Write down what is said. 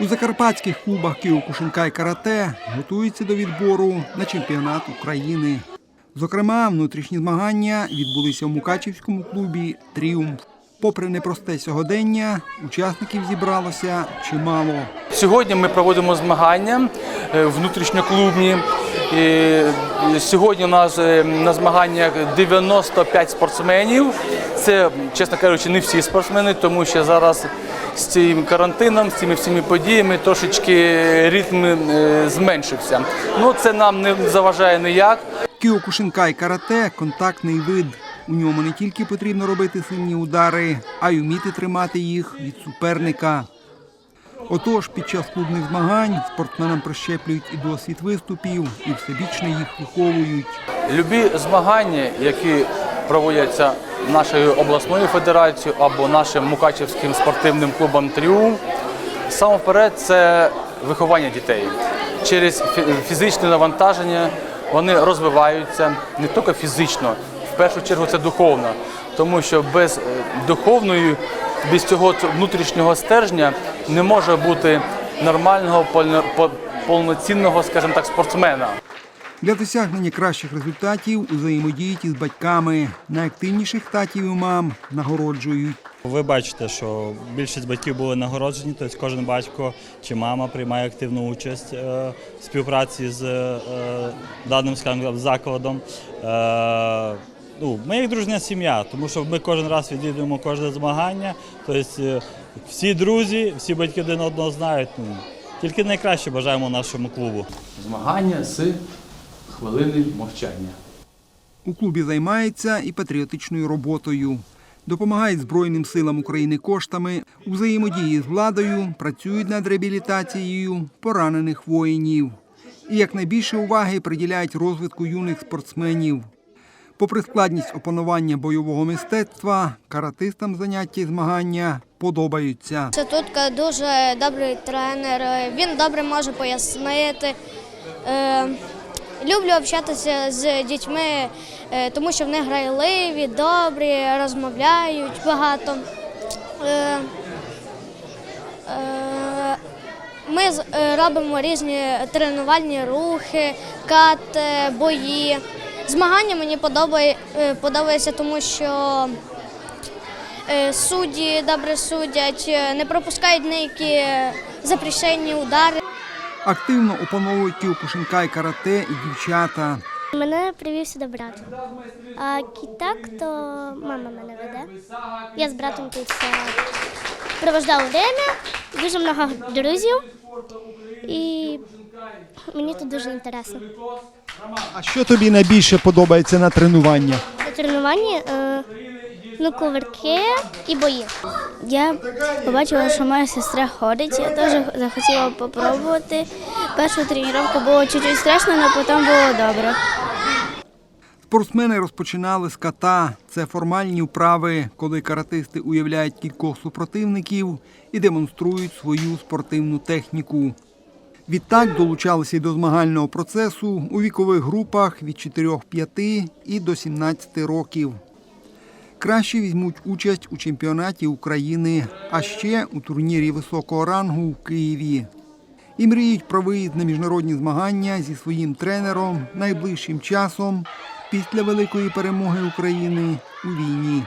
У закарпатських клубах Кіокушинка і карате готуються до відбору на чемпіонат України. Зокрема, внутрішні змагання відбулися у Мукачівському клубі Тріумф. Попри непросте сьогодення, учасників зібралося чимало. Сьогодні ми проводимо змагання е, внутрішньоклубні. Сьогодні у нас е, на змаганнях 95 спортсменів. Це, чесно кажучи, не всі спортсмени, тому що зараз з цим карантином, з цими всіми подіями трошечки ритм е, зменшився. Ну це нам не заважає ніяк. Кіокушинка і карате контактний вид. У ньому не тільки потрібно робити сильні удари, а й вміти тримати їх від суперника. Отож, під час клубних змагань спортсменам прищеплюють і досвід виступів, і всебічно їх виховують. Любі змагання, які проводяться нашою обласною федерацією або нашим Мукачівським спортивним клубом Тріумф, саме вперед це виховання дітей. Через фі- фізичне навантаження вони розвиваються не тільки фізично, першу чергу це духовно, тому що без е, духовної, без цього внутрішнього стержня не може бути нормального повноцінного, скажімо так, спортсмена. Для досягнення кращих результатів взаємодіють із батьками. Найактивніших татів і мам нагороджують. Ви бачите, що більшість батьків були нагороджені, тобто кожен батько чи мама приймає активну участь е, в співпраці з е, даним скажімо, закладом. Ну, ми як дружня сім'я, тому що ми кожен раз відвідуємо кожне змагання. Тобто е, всі друзі, всі батьки один одного знають. Ну, тільки найкраще бажаємо нашому клубу. Змагання з хвилини мовчання. У клубі займаються і патріотичною роботою. Допомагають Збройним силам України коштами, у взаємодії з владою працюють над реабілітацією поранених воїнів. І якнайбільше уваги приділяють розвитку юних спортсменів. Попри складність опанування бойового мистецтва, каратистам заняття і змагання подобаються. Це тут дуже добрий тренер. Він добре може пояснити. Е, Люблю общатися з дітьми, е, тому що вони грайливі, добрі, розмовляють багато. Е, Ми робимо різні тренувальні рухи, кат, бої. Змагання мені подобає, е, подобається, тому що Е, Судді добре судять, е, не пропускають ніякі запрещені удари. Активно опановують кіокушинка і карате і дівчата. Мене привів сюди брат. А кітак, то мама мене веде. Я з братом тут провождала время, дуже багато друзів. Мені тут дуже інтересно. А що тобі найбільше подобається на тренуваннях? На тренуванні е, ну, кувырки і бої. Я побачила, що моя сестра ходить. Я теж захотіла спробувати. Першу тренування було чуть-чуть страшно, але потім було добре. Спортсмени розпочинали з ката. Це формальні вправи, коли каратисти уявляють кількох супротивників і демонструють свою спортивну техніку. Відтак долучалися й до змагального процесу у вікових групах від 4-5 і до 17 років. Кращі візьмуть участь у чемпіонаті України, а ще у турнірі високого рангу в Києві. І мріють про виїзд на міжнародні змагання зі своїм тренером найближчим часом після великої перемоги України у війні.